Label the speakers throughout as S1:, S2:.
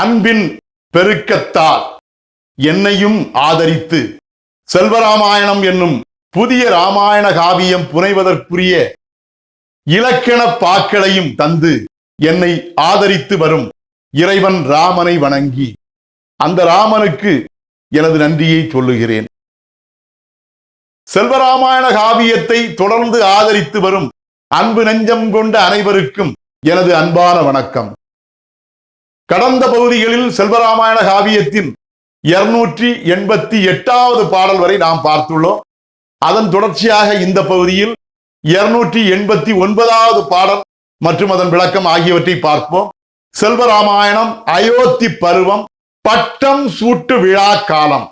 S1: அன்பின் பெருக்கத்தால் என்னையும் ஆதரித்து செல்வராமாயணம் என்னும் புதிய ராமாயண காவியம் புனைவதற்குரிய இலக்கண பாக்களையும் தந்து என்னை ஆதரித்து வரும் இறைவன் ராமனை வணங்கி அந்த ராமனுக்கு எனது நன்றியை சொல்லுகிறேன். செல்வராமாயண காவியத்தை தொடர்ந்து ஆதரித்து வரும் அன்பு நெஞ்சம் கொண்ட அனைவருக்கும் எனது அன்பான வணக்கம். கடந்த பகுதிகளில் செல்வராமாயண காவியத்தின் இருநூற்றி எண்பத்தி எட்டாவது பாடல் வரை நாம் பார்த்துள்ளோம். அதன் தொடர்ச்சியாக இந்த பகுதியில் இருநூற்றி எண்பத்தி ஒன்பதாவது பாடல் மற்றும் அதன் விளக்கம் ஆகியவற்றை பார்ப்போம். செல்வராமாயணம் அயோத்தி பருவம் பட்டம் சூட்டு விழா காலம்.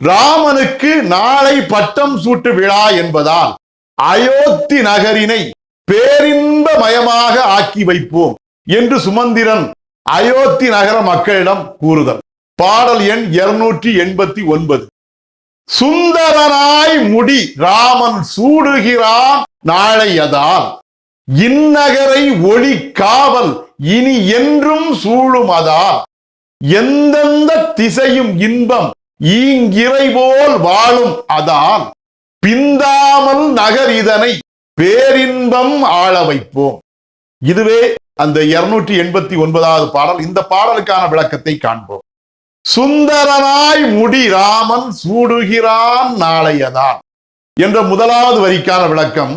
S1: ராமனுக்கு நாளை பட்டம் சூட்டு விழா என்பதால் அயோத்தி நகரினை பேரின்ப மயமாக ஆக்கி வைப்போம் என்று சுமந்திரன் அயோத்தி நகர மக்களிடம் கூறுதல். பாடல் எண் இருநூற்றி எண்பத்தி ஒன்பது. சுந்தரனாய் முடி ராமன் சூடுகிறான் நாளையதால் இந்நகரை ஒளி காவல் இனி என்றும் சூழும் அதால் எந்தெந்த திசையும் இன்பம் ஈங்கிறை போல் வாழும் அதால் பிந்தாமல் நகர் இதனை பேரின்பம் ஆள வைப்போம். இதுவே அந்த இருநூற்றி எண்பத்தி ஒன்பதாவது பாடல். இந்த பாடலுக்கான விளக்கத்தை காண்போம். சுந்தரனாய் முடி ராமன் சூடுகிறான் நாளையதான் என்ற முதலாவது வரிக்கான விளக்கம்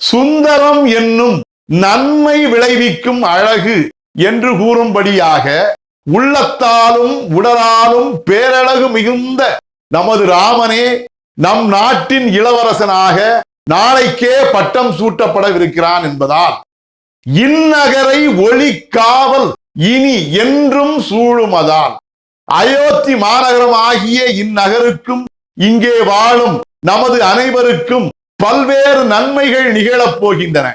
S1: சுந்தரம் என்னும் நன்மை விளைவிக்கும் அழகு என்று கூறும்படியாக உள்ளத்தாலும் உடலாலும் பேரழகு மிகுந்த நமது ராமனே நம் நாட்டின் இளவரசனாக நாளைக்கே பட்டம் சூட்டப்படவிருக்கிறான் என்பதால் இந்நகரை ஒளி காவல் இனி என்றும் சூழுமதான் அயோத்தி மாநகரம் ஆகிய இந்நகருக்கும் இங்கே வாழும் நமது அனைவருக்கும் பல்வேறு நன்மைகள் நிகழப் போகின்றன.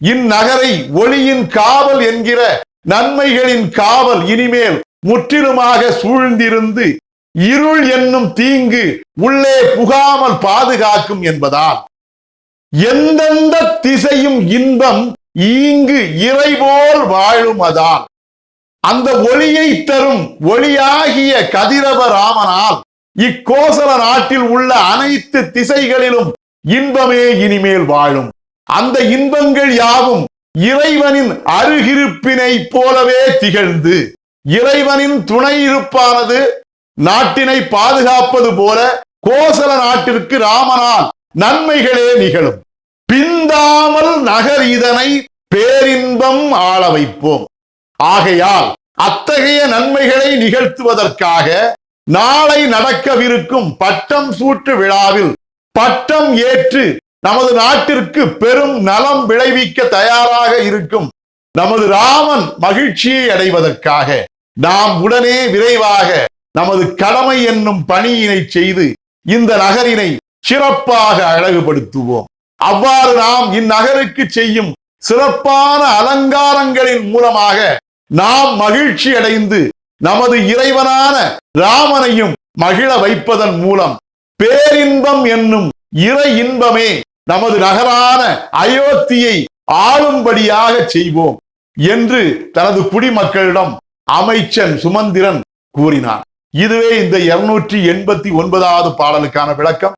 S1: இந்நகரை ஒளியின் காவல் என்கிற நன்மைகளின் காவல் இனிமேல் முற்றிலுமாக சூழ்ந்திருந்து இருள் என்னும் தீங்கு உள்ளே புகாமல் பாதுகாக்கும் என்பதால். எந்தெந்த திசையும் இன்பம் ஈங்கு இறைபோல் வாழும் அதால் அந்த ஒளியை தரும் ஒளியாகிய கதிரவ ராமனால் இக்கோசல நாட்டில் உள்ள அனைத்து திசைகளிலும் இன்பமே இனிமேல் வாழும். அந்த இன்பங்கள் யாவும் இறைவனின் அருகிருப்பினை போலவே திகழ்ந்து இறைவனின் துணை இருப்பானது நாட்டினை பாதுகாப்பது போல கோசல நாட்டிற்கு ராமனால் நன்மைகளே நிகழும். பிந்தாமல் நகர் இதனை பேரின்பம் ஆள வைப்போம். ஆகையால் அத்தகைய நன்மைகளை நிகழ்த்துவதற்காக நாளை நடக்கவிருக்கும் பட்டம் சூட்டு விழாவில் பட்டம் ஏற்று நமது நாட்டிற்கு பெரும் நலம் விளைவிக்க தயாராக இருக்கும் நமது ராமன் மகிழ்ச்சியை அடைவதற்காக நாம் உடனே விரைவாக நமது கடமை என்னும் பணியினை செய்து இந்த நகரினை சிறப்பாக அழகுபடுத்துவோம். அவ்வாறு நாம் இந்நகருக்கு செய்யும் சிறப்பான அலங்காரங்களின் மூலமாக நாம் மகிழ்ச்சி அடைந்து நமது இறைவனான ராமனையும் மகிழ வைப்பதன் மூலம் பேரின்பம் என்னும் இறை இன்பமே நமது நகரான அயோத்தியை ஆளும்படியாக செய்வோம் என்று தனது குடிமக்களிடம் அமைச்சன் சுமந்திரன் கூறினார். இதுவே இந்த இருநூற்றி எண்பத்தி ஒன்பதாவது பாடலுக்கான விளக்கம்.